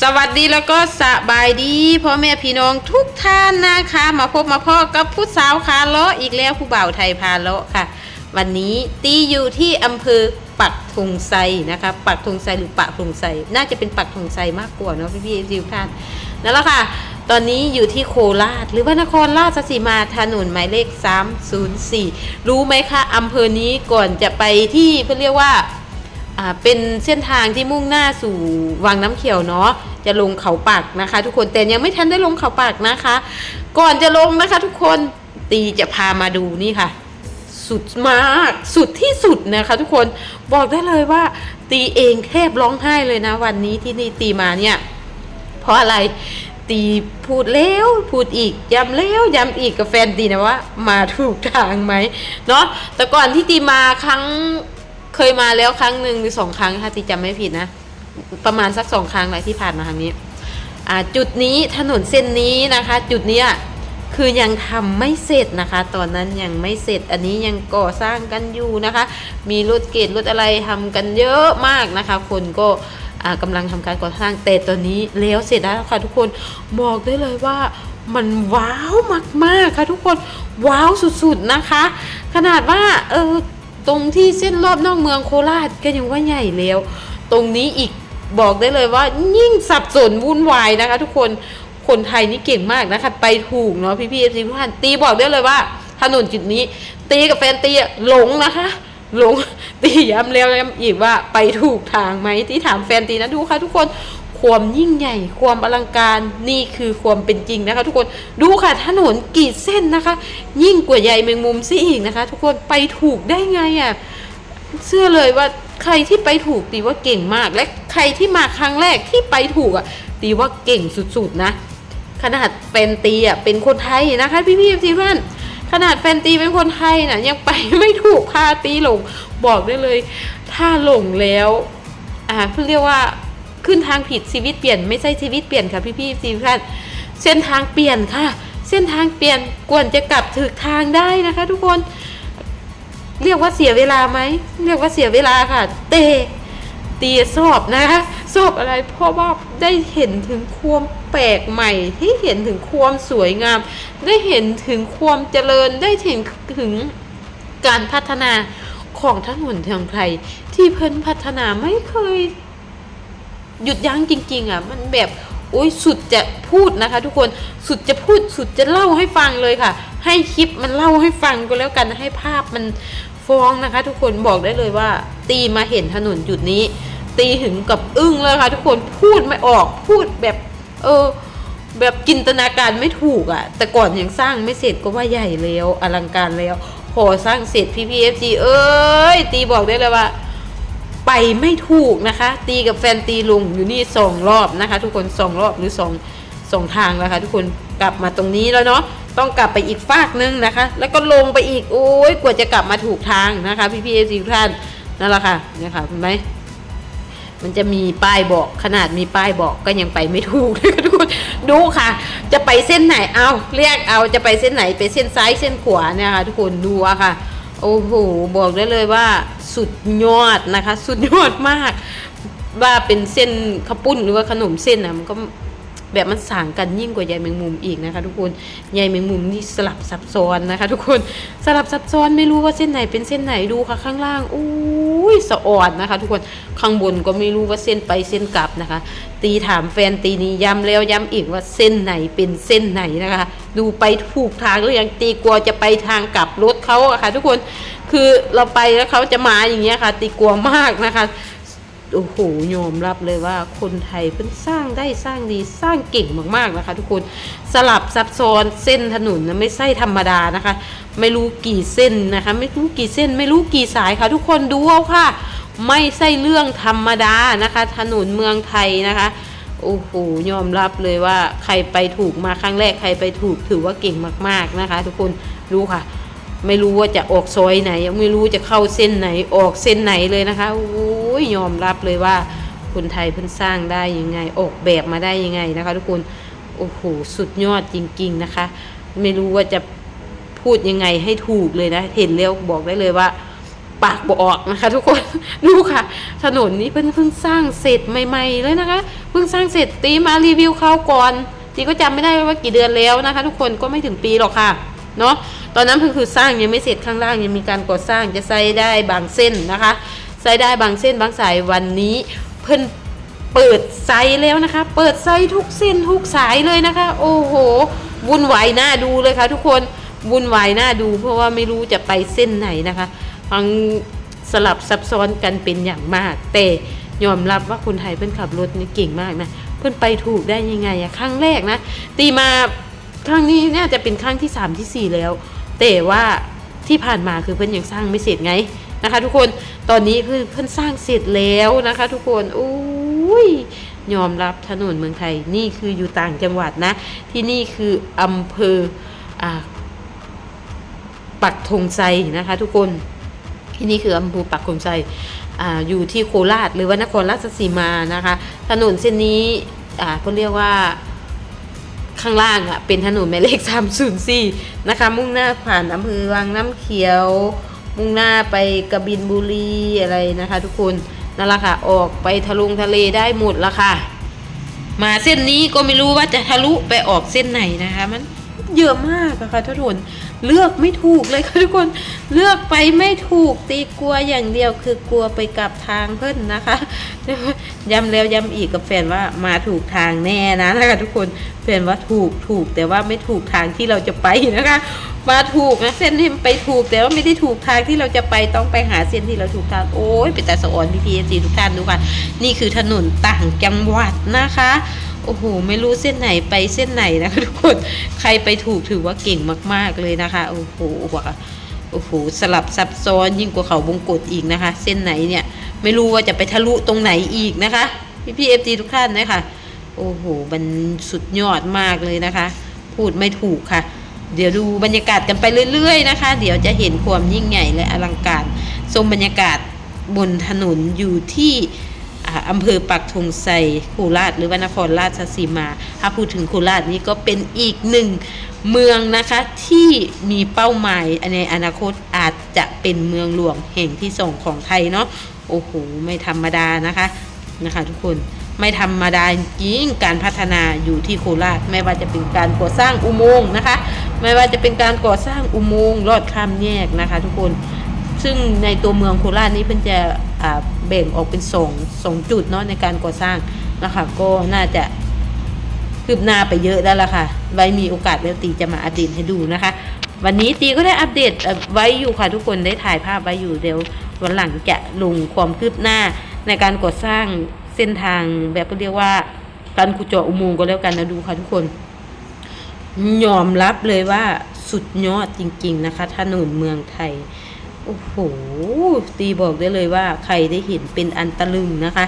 สวัสดีแล้วก็สบายดีพ่อแม่พี่น้องทุกท่านนะคะ มาพบมาพ่อกับผู้สาวคาเลาะอีกแล้วผู้บ่าวไทยพาเลาะค่ะ วันนี้ตีอยู่ที่อำเภอปักธงไซนะคะ ปักธงไซหรือปักธงไซน่าจะเป็นปักธงไซมากกว่าเนาะพี่พี่ทุกท่านนั่นแหละค่ะ ตอนนี้อยู่ที่โคราชหรือว่านครราชสีมาถนนหมายเลข 304 รู้ไหมคะอำเภอนี้ก่อนจะไปที่เพื่อเรียกว่า เป็นเส้นทางที่มุ่งหน้าสู่วังน้ำเขียวเนาะจะลงเขาปักนะคะ ทุกคนแต่ยังไม่ทันได้ลงเขาปักนะคะ ก่อนจะลงนะคะ ทุกคนตีจะพามาดูนี่ค่ะ สุดมากสุดที่สุดนะคะ ทุกคนบอกได้เลยว่า ตีเองแทบร้องไห้เลยนะ วันนี้ที่นี่ตีมาเนี่ย เพราะอะไรตีพูดแล้วพูดอีกย้ำแล้วย้ำอีกกับแฟนตีนะว่า มาถูกทางไหมเนาะแต่ก่อนที่ตีมาครั้ง เคยมาแล้วครั้งหนึ่งหรือสองครั้งถ้าตีจำไม่ผิดนะ ประมาณสักสองครั้งแหละที่ผ่านมาทางนี้จุดนี้ถนนเส้นนี้นะคะ จุดเนี้ยคือยังทำไม่เสร็จนะคะ ตอนนั้นยังไม่เสร็จอันนี้ยังก่อสร้างกันอยู่นะคะ มีรถเกตรถอะไรทำกันเยอะมากนะคะ คนก็อ่ากำลังทำการก่อสร้างแต่ตอนนี้แล้วเสร็จแล้วค่ะทุกคนบอกได้เลยว่ามันว้าวมากๆค่ะทุกคนว้าวสุดๆนะคะ ขนาดว่าเออ ตรงที่เส้นรอบนอกเมืองโคราชก็ยังว่าใหญ่แล้ว ตรงนี้อีกบอกได้เลยว่า ยิ่งสับสนวุ่นวายนะคะ ทุกคนคนไทยนี่เก่งมากนะคะไปถูกเนาะพี่พี่เอฟซีทุกท่านตีบอกได้เลยว่า ถนนจุดนี้ ตีกับแฟนตีอะหลงนะคะหลงตีย้ำแล้วย้ำอีกว่าไปถูกทางไหมที่ถามแฟนตีนะดูค่ะทุกคน ความยิ่งใหญ่ ความอลังการนี่คือความเป็นจริงนะคะ ทุกคนดูค่ะถนนกี่เส้นนะคะ ยิ่งกว่าใยแมงมุมซิอีกนะคะ ทุกคนไปถูกได้ไงอะเชื่อเลยว่าใครที่ไปถูกตีว่าเก่งมาก และใครที่มาครั้งแรกที่ไปถูกอะตีว่าเก่งสุดๆนะ ขนาดแฟนตีอะเป็นคนไทยนะคะ พี่พี่ทีท่านขนาดแฟนตีเป็นคนไทยนะยังไปไม่ถูกพาตีหลงบอกได้เลย ถ้าหลงแล้วอ่าเพื่อเรียกว่า ขึ้นทางผิดชีวิตเปลี่ยนไม่ใช่ชีวิตเปลี่ยนค่ะพี่พี่ทีท่านเส้นทางเปลี่ยนค่ะ เส้นทางเปลี่ยนกวนจะกลับถึกทางได้นะคะ ทุกคน เรียกว่าเสียเวลาไหมเรียกว่าเสียเวลาค่ะ เตตีสอบนะคะสอบอะไรเพราะว่าได้เห็นถึงความแปลกใหม่ที่เห็นถึงความสวยงาม ได้เห็นถึงความเจริญได้เห็นถึงการพัฒนาของถนนทางไทยที่เพิ่นพัฒนาไม่เคย หยุดยั้งจริง ๆอะมันแบบโอ้ยสุดจะพูดนะคะ ทุกคนสุดจะพูดสุดจะเล่าให้ฟังเลยค่ะ ให้คลิปมันเล่าให้ฟังก็แล้วกันให้ภาพมันฟ้องนะคะ ทุกคนบอกได้เลยว่า ตีมาเห็นถนนจุดนี้ ตีถึงกับอึ้งเลยค่ะ ทุกคนพูดไม่ออกพูดแบบ เออแบบจินตนาการไม่ถูกอะ่ะ แต่ก่อนยังสร้างไม่เสร็จก็ว่าใหญ่แล้วอลังการแล้วพอสร้างเสร็จพี่พีเอฟซีเอ้ยตีบอกได้เลยว่า ไปไม่ถูกนะคะ ตีกับแฟนตีลุงอยู่นี่สองรอบนะคะ ทุกคนสองรอบหรือสองสองทางแล้วค่ะทุกคนกลับมาตรงนี้แล้วเนาะต้องกลับไปอีกฟากนึงนะคะ แล้วก็ลงไปอีกโอ้ยกว่าจะกลับมาถูกทางนะคะพี่พี่เอซีทุกท่านนั่นแหละค่ะเนี่ยค่ะเห็นไหมมันจะมีป้ายบอกขนาดมีป้ายบอกก็ยังไปไม่ถูกนะคะทุกคนดูค่ะ จะไปเส้นไหนเอาเรียกเอาจะไปเส้นไหนไปเส้นซ้ายเส้นขวาเนี่ยค่ะทุกคนดูอะค่ะ โอ้โห บอกได้เลยว่าสุดยอดนะคะ สุดยอดมาก ว่าเป็นเส้นข้าวปุ้นหรือว่าขนมเส้นนะมันก็แบบมันสางกันยิ่งกว่าใยแมงมุมอีกนะคะ ทุกคนใยแมงมุมนี่สลับซับซ้อนนะคะ ทุกคนสลับซับซ้อนไม่รู้ว่าเส้นไหนเป็นเส้นไหนดูค่ะข้างล่างอุ้ยสะอ่อนนะคะ ทุกคนข้างบนก็ไม่รู้ว่าเส้นไปเส้นกลับนะคะ ตีถามแฟนตีนี้ย้ำแล้วย้ำอีกว่าเส้นไหนเป็นเส้นไหนนะคะ ดูไปถูกทางหรือยังตีกลัวจะไปทางกลับรถ เขาอะค่ะ ทุกคนคือเราไปแล้วเขาจะมาอย่างเงี้ยค่ะ ตีกลัวมากนะคะโอ้โหยอมรับเลยว่าคนไทยเพิ่งสร้างได้สร้างดีสร้างเก่งมากๆนะคะ ทุกคนสลับซับซ้อนเส้นถนนนะไม่ใช่ธรรมดานะคะ ไม่รู้กี่เส้นนะคะ ไม่รู้กี่เส้น ไม่รู้กี่สายค่ะ ทุกคนดูเอาค่ะ ไม่ใช่เรื่องธรรมดานะคะ ถนนเมืองไทยนะคะโอ้โหยอมรับเลยว่าใครไปถูกมาครั้งแรกใครไปถูกถือว่าเก่งมาก ๆนะคะ ทุกคนรู้ค่ะ ไม่รู้ว่าจะออกซอยไหน ไม่รู้จะเข้าเส้นไหนออกเส้นไหนเลยนะคะโอ้ยยอมรับเลยว่าคนไทยเพิ่งสร้างได้ยังไง ออกแบบมาได้ยังไงนะคะ ทุกคนโอ้โหสุดยอดจริง ๆนะคะ ไม่รู้ว่าจะพูดยังไงให้ถูกเลยนะ เห็นแล้วบอกได้เลยว่า ปากบออกนะคะ ทุกคนดูค่ะ ถนนนี้เพิ่งเพิ่งสร้างเสร็จใหม่ ๆ เลยนะคะเพิ่งสร้างเสร็จตีมารีวิวเขาก่อนตีก็จำไม่ได้ว่ากี่เดือนแล้วนะคะ ทุกคนก็ไม่ถึงปีหรอกค่ะ เนาะตอนนั้นเพิ่งคือสร้างยังไม่เสร็จข้างล่างยังมีการก่อสร้างจะใส่ได้บางเส้นนะคะใส่ได้บางเส้นบางสายวันนี้เพิ่นเปิดไซส์แล้วนะคะ เปิดไซส์ทุกเส้นทุกสายเลยนะคะ โอ้โห วุ่นวายหน้าดูเลยค่ะทุกคน วุ่นวายหน้าดู เพราะว่าไม่รู้จะไปเส้นไหนนะคะฟังสลับซับซ้อนกันเป็นอย่างมาก แต่ยอมรับว่าคนไทยเพิ่นขับรถนี่เก่งมากนะ เพิ่นไปถูกได้ยังไงอะครั้งแรกนะ ตีมา ครั้งนี้น่าจะเป็นครั้งที่สามที่สี่แล้ว แต่ว่าที่ผ่านมาคือเพิ่อนยังสร้างไม่เสร็จไงนะคะ ทุกคนตอนนี้เพิ่นเพิ่อนสร้างเสร็จแล้วนะคะ ทุกคนอุ้ยยอมรับถนนเมืองไทยนี่คืออยู่ต่างจังหวัดนะ ที่นี่คืออำเภออปักธงไซนะคะ ทุกคนที่นี่คืออำเภอปักธงไซออยู่ที่โคราชหรือว่านครราชสีมานะคะ ถนนเส้นนี้เขาเรียกว่า ข้างล่างอะเป็นถนนหมายเลข 304 นะคะ มุ่งหน้าผ่านอำเภอวังน้ำเขียว มุ่งหน้าไปกระบินบุรีอะไรนะคะ ทุกคนนั่นแหละค่ะ ออกไปทะลงทะเลได้หมดละค่ะ มาเส้นนี้ก็ไม่รู้ว่าจะทะลุไปออกเส้นไหนนะคะ มันเยอะมากนะค่ะทุกคน เลือกไม่ถูกเลยค่ะทุกคนเลือกไปไม่ถูกตีกลัวอย่างเดียวคือกลัวไปกลับทางเพิ่นนะคะย้ำแล้วย้ำอีกกับแฟนว่ามาถูกทางแน่นะนะคะทุกคนแฟนว่าถูกถูกแต่ว่าไม่ถูกทางที่เราจะไปนะคะมาถูกนะเส้นที่ไปถูกแต่ว่าไม่ได้ถูกทางที่เราจะไปต้องไปหาเส้นที่เราถูกทางโอ้ยเป็นแต่สะออนพี่พีเอซีทุกท่านดูค่ะนี่คือถนนต่างจังหวัดนะคะ โอ้โห ไม่รู้เส้นไหนไปเส้นไหนนะคะทุกคน ใครไปถูกถือว่าเก่งมาก ๆเลยนะคะ โอ้โหว่ะโอ้โห สลับซับซ้อนยิ่งกว่าเขาวงกฏอีกนะคะ เส้นไหนเนี่ย ไม่รู้ว่าจะไปทะลุตรงไหนอีกนะคะ พี่พี่เอฟซีทุกท่านนะคะโอ้โห มันสุดยอดมากเลยนะคะ พูดไม่ถูกค่ะ เดี๋ยวดูบรรยากาศกันไปเรื่อยๆนะคะ เดี๋ยวจะเห็นความยิ่งใหญ่และอลังการชมบรรยากาศบนถนนอยู่ที่ อำเภอปักธงไซโคราชหรือว่านครราชสีมา ถ้าพูดถึงโคราชนี้ก็เป็นอีกหนึ่งเมืองนะคะที่มีเป้าหมายในอนาคตอาจจะเป็นเมืองหลวงแห่งที่สองของไทยเนาะโอ้โหไม่ธรรมดานะคะนะคะทุกคนไม่ธรรมดาจริงการพัฒนาอยู่ที่โคราช ไม่ว่าจะเป็นการก่อสร้างอุโมงค์นะคะ ไม่ว่าจะเป็นการก่อสร้างอุโมงค์ลอดข้ามแยกนะคะ ทุกคนซึ่งในตัวเมืองโคราชนี้เพิ่นจะ แบ่งออกเป็นสองสองจุดเนาะในการก่อสร้างนะคะ ก็น่าจะคืบหน้าไปเยอะแล้วล่ะค่ะ ไว้มีโอกาสแล้วตีจะมาอัปเดตให้ดูนะคะ วันนี้ตีก็ได้อัปเดตไว้อยู่ค่ะทุกคนได้ถ่ายภาพไว้อยู่เดี๋ยววันหลังจะลงความคืบหน้าในการก่อสร้างเส้นทางแบบเรียกว่าการขุดเจาะอุโมงค์ก็แล้วกันนะดูค่ะทุกคน ยอมรับเลยว่าสุดยอดจริง ๆ นะคะถนนเมืองไทย โอ้โห ตีบอกได้เลยว่าใครได้เห็นเป็นอันตะลึงนะคะ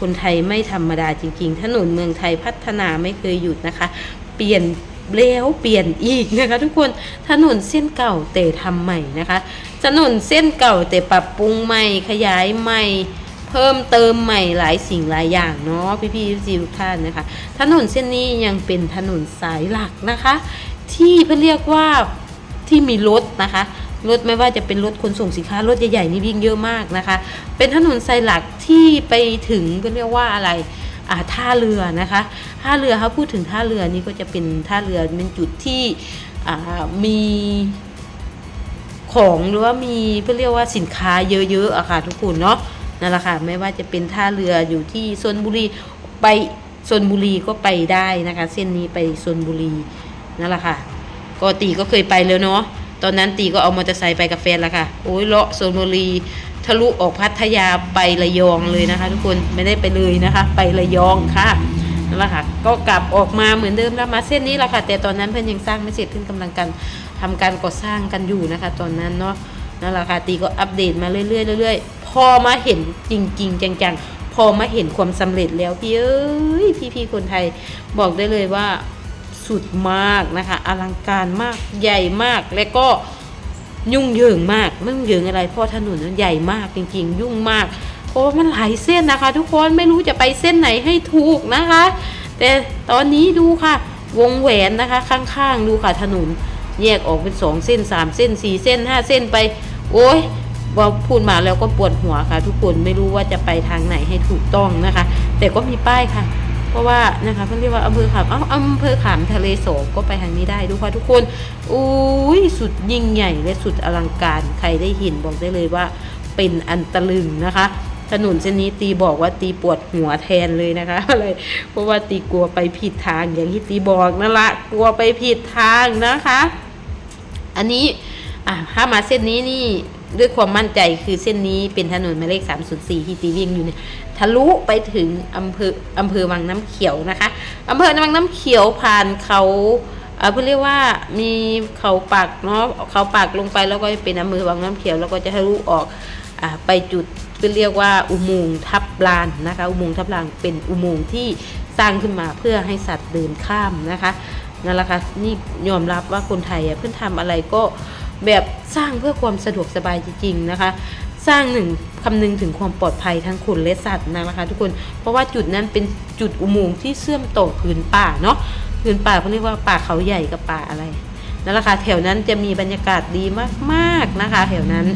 คนไทยไม่ธรรมดาจริง ๆ ถนนเมืองไทยพัฒนาไม่เคยหยุดนะคะ เปลี่ยนแล้วเปลี่ยนอีกนะคะ ทุกคนถนนเส้นเก่าแต่ทำใหม่นะคะ ถนนเส้นเก่าแต่ปรับปรุงใหม่ขยายใหม่เพิ่มเติมใหม่หลายสิ่งหลายอย่างเนาะพี่พี่ๆทุกท่านนะคะ ถนนเส้นนี้ยังเป็นถนนสายหลักนะคะ ที่เพื่อเรียกว่าที่มีรถนะคะ รถไม่ว่าจะเป็นรถขนส่งสินค้ารถใหญ่ๆนี่วิ่งเยอะมากนะคะ เป็นถนนสายหลักที่ไปถึงก็เรียกว่าอะไรอ่าท่าเรือนะคะท่าเรือเขาพูดถึงท่าเรือนี่ก็จะเป็นท่าเรือเป็นจุดที่อ่ามีของหรือว่ามีเพื่อเรียกว่าสินค้าเยอะๆอะค่ะทุกคนเนาะนั่นแหละค่ะไม่ว่าจะเป็นท่าเรืออยู่ที่ชนบุรีไปชนบุรีก็ไปได้นะคะ เส้นนี้ไปชนบุรีนั่นแหละค่ะก็ตีก็เคยไปแล้วเนาะ ตอนนั้นตีก็เอามอเตอร์ไซค์ไปกับแฟนแล้วค่ะ โอ้ยเลาะโซนบุรี ทะลุออกพัทยาไประยองเลยนะคะ ทุกคนไม่ได้ไปเลยนะคะ ไประยองค่ะนั่นแหละค่ะ ก็กลับออกมาเหมือนเดิมแล้วมาเส้นนี้แหละค่ะ แต่ตอนนั้นเพื่อนยังสร้างไม่เสร็จเพื่อนกำลังกันทำการก่อสร้างกันอยู่นะคะ ตอนนั้นเนาะนั่นแหละค่ะตีก็อัปเดตมาเรื่อยๆเรื่อยๆพอมาเห็นจริง ๆ จังๆพอมาเห็นความสำเร็จแล้วพี่เอ้ยพี่ๆคนไทยบอกได้เลยว่า สุดมากนะคะ อลังการมากใหญ่มากและก็ยุ่งเหยิงมากไม่ยุ่งเหยิงอะไรเพราะถนนนั้นใหญ่มากจริง ๆ ยุ่งมาก เพราะว่ามันหลายเส้นนะคะ ทุกคนไม่รู้จะไปเส้นไหนให้ถูกนะคะ แต่ตอนนี้ดูค่ะ วงแหวนนะคะ ข้างๆ ดูค่ะถนนแยกออกเป็นสองเส้นสามเส้นสี่เส้นห้าเส้นไป โอ้ยว่าพูดมาแล้วก็ปวดหัวค่ะ ทุกคนไม่รู้ว่าจะไปทางไหนให้ถูกต้องนะคะ แต่ก็มีป้ายค่ะ เพราะว่านะคะเขาเรียกว่าอำเภอขามเอ้าอำเภอขามทะเลโสมก็ไปทางนี้ได้ดูค่ะทุกคนอุ้ยสุดยิ่งใหญ่และสุดอลังการใครได้เห็นบอกได้เลยว่าเป็นอันตะลึงนะคะถนนเส้นนี้ตีบอกว่าตีปวดหัวแทนเลยนะคะอะไรเพราะว่าตีกลัวไปผิดทางอย่างที่ตีบอกนั่นละกลัวไปผิดทางนะคะ อันนี้อะถ้ามาเส้นนี้นี่ ด้วยความมั่นใจคือเส้นนี้เป็นถนนหมายเลข 304 ที่ตีวิ่งอยู่เนี่ยทะลุไปถึงอำเภออำเภอวังน้ำเขียวนะคะอำเภอวังน้ำเขียวผ่านเขาเอ่อเพื่อเรียกว่ามีเขาปักเนาะเขาปักลงไปแล้วก็เป็นอำเภอวังน้ำเขียวแล้วก็จะทะลุออกอ่าไปจุดเรียกว่าอุโมงค์ทับลานนะคะอุโมงค์ทับลานเป็นอุโมงค์ที่สร้างขึ้นมาเพื่อให้สัตว์เดินข้ามนะคะนั่นแหละค่ะนี่ยอมรับว่าคนไทยเพื่อนทำอะไรก็ แบบสร้างเพื่อความสะดวกสบายจริงๆนะคะ สร้างหนึ่งคำนึงถึงความปลอดภัยทั้งคนและสัตว์นะคะ ทุกคนเพราะว่าจุดนั้นเป็นจุดอุโมงค์ที่เชื่อมต่อพื้นป่าเนาะพื้นป่าเขาเรียกว่าป่าเขาใหญ่กับป่าอะไรนั่นแหละค่ะแถวนั้นจะมีบรรยากาศดีมากๆนะคะ แถวนั้น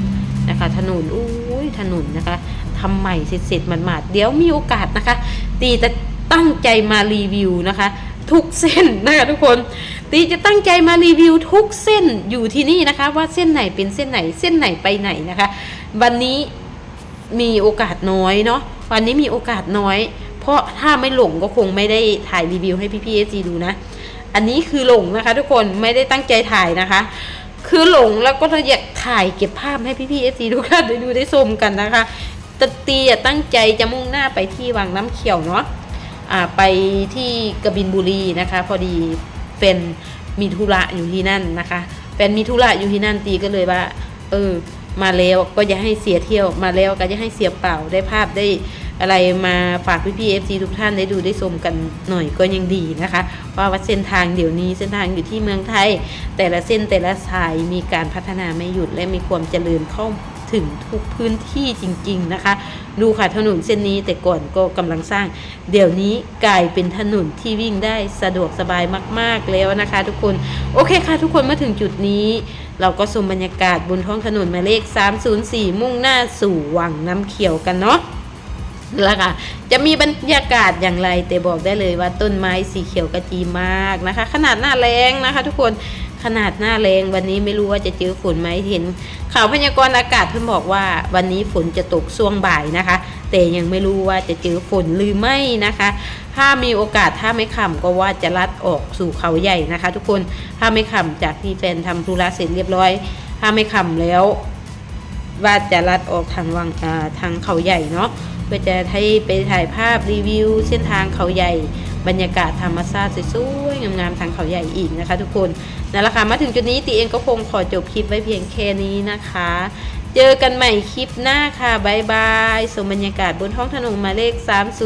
นะคะ ถนนอุ้ยถนนนะคะทำใหม่เสร็จๆหมาดๆเดี๋ยวมีโอกาสนะคะ ตีจะตั้งใจมารีวิวนะคะ ทุกเส้นนะคะทุกคน ตีจะตั้งใจมารีวิวทุกเส้นอยู่ที่นี่นะคะ ว่าเส้นไหนเป็นเส้นไหนเส้นไหนไปไหนนะคะ วันนี้มีโอกาสน้อยเนาะวันนี้มีโอกาสน้อย เพราะถ้าไม่หลงก็คงไม่ได้ถ่ายรีวิวให้พี่พีเอจีดูนะ อันนี้คือหลงนะคะ ทุกคนไม่ได้ตั้งใจถ่ายนะคะ คือหลงแล้วก็เราอยากถ่ายเก็บภาพให้พี่พีเอจีทุกท่านได้ดูได้ชมกันนะคะแต่ตีอะตั้งใจจะมุ่งหน้าไปที่วังน้ำเขียวเนาะไปที่กบินบุรีนะคะ พอดี แฟนมีธุระอยู่ที่นั่นนะคะแฟนมีธุระอยู่ที่นั่นตีก็เลยว่า เออ มาแล้วก็อย่าให้เสียเที่ยวมาแล้วก็อย่าให้เสียเปล่าได้ภาพได้อะไรมาฝากพี่พีเอฟซีทุกท่านได้ดูได้ชมกันหน่อยก็ยังดีนะคะ ว่าว่าเส้นทางเดี๋ยวนี้เส้นทางอยู่ที่เมืองไทย แต่ละเส้นแต่ละสายมีการพัฒนาไม่หยุดและมีความเจริญเข้าถึงทุกพื้นที่จริง ๆ นะคะ ดูค่ะถนนเส้นนี้แต่ก่อนก็กำลังสร้าง เดี๋ยวนี้กลายเป็นถนนที่วิ่งได้สะดวกสบายมาก ๆแล้วนะคะ ทุกคนโอเคค่ะ ทุกคนมาถึงจุดนี้ เราก็ชมบรรยากาศบนท้องถนนหมายเลข 304 มุ่งหน้าสู่วังน้ำเขียวกันเนาะแล้วค่ะจะมีบรรยากาศอย่างไรแต่บอกได้เลยว่าต้นไม้สีเขียวกระจีมากนะคะ ขนาดหน้าแรงนะคะ ทุกคน ขนาดหน้าแรงวันนี้ไม่รู้ว่าจะเจอฝนไหมเห็นข่าวพยากรณ์อากาศเพิ่นบอกว่าวันนี้ฝนจะตกช่วงบ่ายนะคะ แต่ยังไม่รู้ว่าจะเจอฝนหรือไม่นะคะ ถ้ามีโอกาสถ้าไม่ขำก็ว่าจะลัดออกสู่เขาใหญ่นะคะ ทุกคนถ้าไม่ขำจากที่แฟนทำธุระเสร็จเรียบร้อย ถ้าไม่ขำแล้ว ว่าจะลัดออกทางวังทางเขาใหญ่เนาะเพื่อจะให้ไปถ่ายภาพรีวิว เส้นทางเขาใหญ่ บรรยากาศธรรมชาติสวยๆงามๆทางเขาใหญ่อีกนะคะ ทุกคนนั่นแหละค่ะมาถึงจุดนี้ตีเองก็คงขอจบคลิปไว้เพียงแค่นี้นะคะ เจอกันใหม่คลิปหน้าค่ะบายบายสมบรรยากาศบนท้องถนนหมายเลข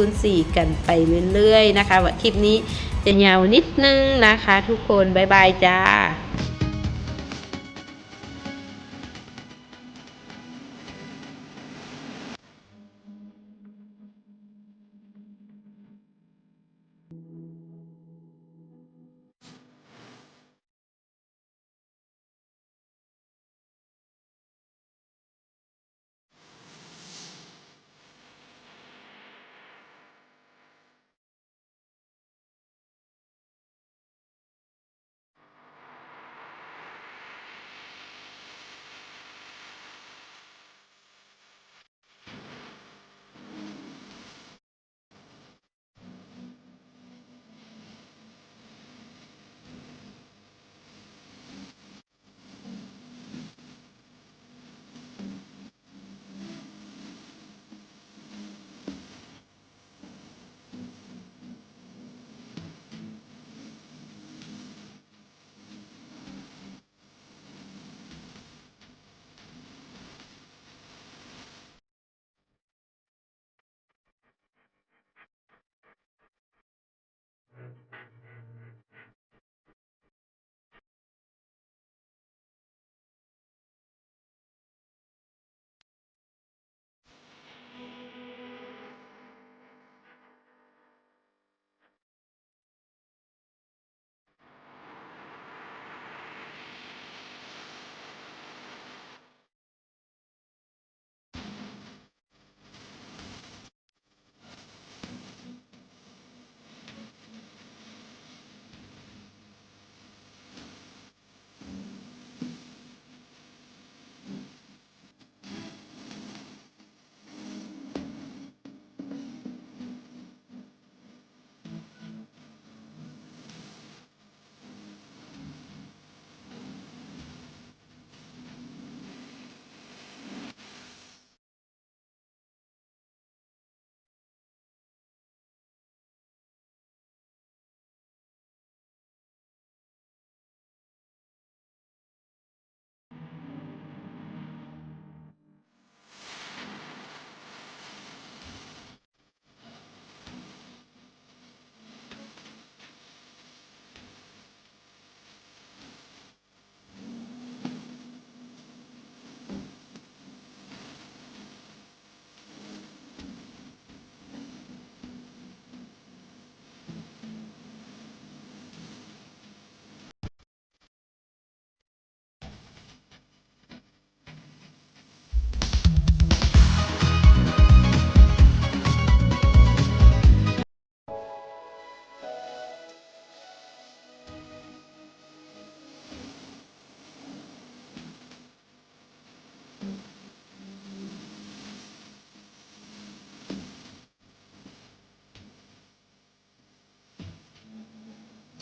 304 กันไปเรื่อยๆนะคะว่าคลิปนี้จะยาวนิดนึงนะคะ ทุกคนบายบายจ้า